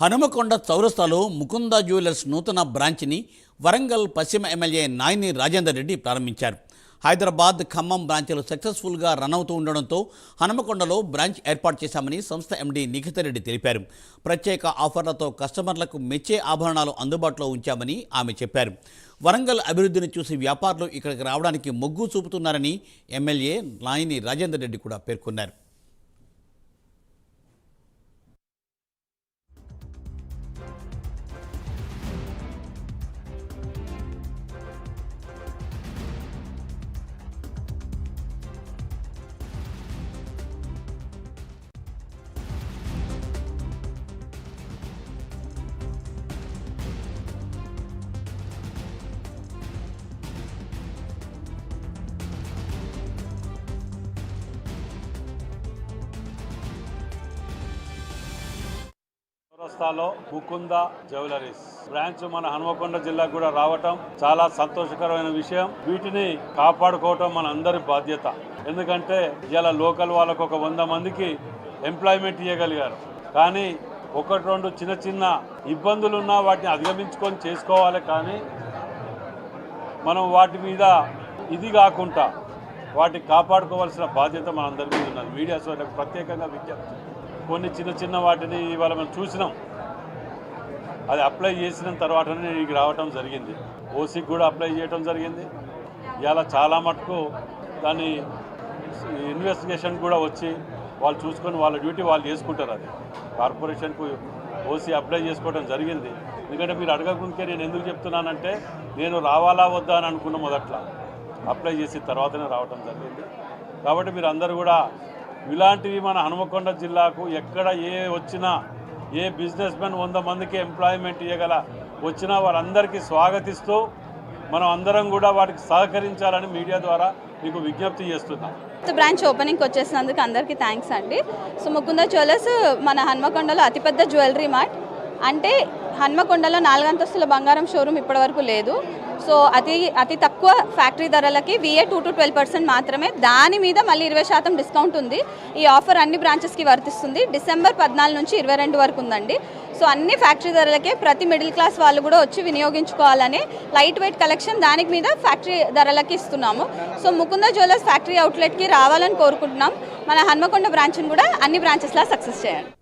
హనుమకొండ చౌరస్తాలో ముకుంద జ్యువెలర్స్ నూతన బ్రాంచ్ని వరంగల్ పశ్చిమ ఎమ్మెల్యే నాయని రాజేందర్ రెడ్డి ప్రారంభించారు. హైదరాబాద్ ఖమ్మం బ్రాంచ్లు సక్సెస్ఫుల్గా రన్ అవుతూ ఉండడంతో హనుమకొండలో బ్రాంచ్ ఏర్పాటు చేశామని సంస్థ ఎండీ నిఖిత రెడ్డి తెలిపారు. ప్రత్యేక ఆఫర్లతో కస్టమర్లకు మెచ్చే ఆభరణాలు అందుబాటులో ఉంచామని ఆమె చెప్పారు. వరంగల్ అభివృద్ధిని చూసి వ్యాపారులు ఇక్కడికి రావడానికి మొగ్గు చూపుతున్నారని ఎమ్మెల్యే నాయని రాజేందర్ రెడ్డి కూడా పేర్కొన్నారు. చౌరస్తాలో ముకుంద జ్యువెలరీస్. బ్రాంచ్ మన హనుమకొండ జిల్లాకు కూడా రావటం చాలా సంతోషకరమైన విషయం. వీటిని కాపాడుకోవటం మన అందరి బాధ్యత. ఎందుకంటే ఇలా లోకల్ వాళ్ళకు ఒక వంద మందికి ఎంప్లాయ్మెంట్ ఇవ్వగలిగారు కానీ ఒకటి రెండు చిన్న చిన్న ఇబ్బందులు ఉన్నా వాటిని అధిగమించుకొని చేసుకోవాలి కానీ మనం వాటి మీద ఇది కాకుండా వాటిని కాపాడుకోవాల్సిన బాధ్యత మనందరి మీద ఉన్నది. మీడియా సోదరులకు ప్రత్యేకంగా విజ్ఞప్తి. కొన్ని చిన్న చిన్న వాటిని ఇవాళ మనం చూసినాం. అది అప్లై చేసిన తర్వాతనే నీకు రావటం జరిగింది. ఓసీకి కూడా అప్లై చేయటం జరిగింది. ఇలా చాలా మటుకు దాన్ని ఇన్వెస్టిగేషన్ కూడా వచ్చి వాళ్ళు చూసుకొని వాళ్ళ డ్యూటీ వాళ్ళు చేసుకుంటారు అది. కార్పొరేషన్కు ఓసీ అప్లై చేసుకోవడం జరిగింది. ఎందుకంటే మీరు అడగకుంటే నేను ఎందుకు చెప్తున్నానంటే నేను రావాలా వద్దా అని అనుకున్న మొదట్లో. అప్లై చేసిన తర్వాతనే రావడం జరిగింది. కాబట్టి మీరు అందరూ కూడా ఇలాంటివి మన హనుమకొండ జిల్లాకు ఎక్కడ ఏ వచ్చినా ఏ బిజినెస్ మెన్ వంద మందికి ఎంప్లాయ్మెంట్ ఇవ్వగల వచ్చినా వారందరికీ స్వాగతిస్తూ మనం అందరం కూడా వాటికి సహకరించాలని మీడియా ద్వారా మీకు విజ్ఞప్తి చేస్తున్నాం. ఫిఫ్త్ బ్రాంచ్ ఓపెనింగ్కి వచ్చేసినందుకు అందరికీ థ్యాంక్స్ అండి. సో ముకుంద జ్యువెలర్స్ మన హన్మకొండలో అతిపెద్ద జ్యువెలరీ మార్ట్. అంటే హన్మకొండలో నాలుగంతస్తుల బంగారం షోరూమ్ ఇప్పటివరకు లేదు. సో అతి అతి తక్కువ factory ధరలకి VA two to twelve percent మాత్రమే. దాని మీద మళ్ళీ ఇరవై శాతం డిస్కౌంట్ ఉంది. ఈ ఆఫర్ అన్ని బ్రాంచెస్కి వర్తిస్తుంది. డిసెంబర్ పద్నాలుగు నుంచి ఇరవై రెండు వరకు ఉందండి. సో అన్ని ఫ్యాక్టరీ ధరలకే ప్రతి మిడిల్ క్లాస్ వాళ్ళు కూడా వచ్చి వినియోగించుకోవాలని లైట్ వెయిట్ కలెక్షన్ దానికి మీద ఫ్యాక్టరీ ధరలకి ఇస్తున్నాము. సో ముకుంద జ్యువెలర్స్ ఫ్యాక్టరీ అవుట్లెట్కి రావాలని కోరుకుంటున్నాం. మన హన్మకొండ బ్రాంచ్ని కూడా అన్ని బ్రాంచెస్లా సక్సెస్ చేయండి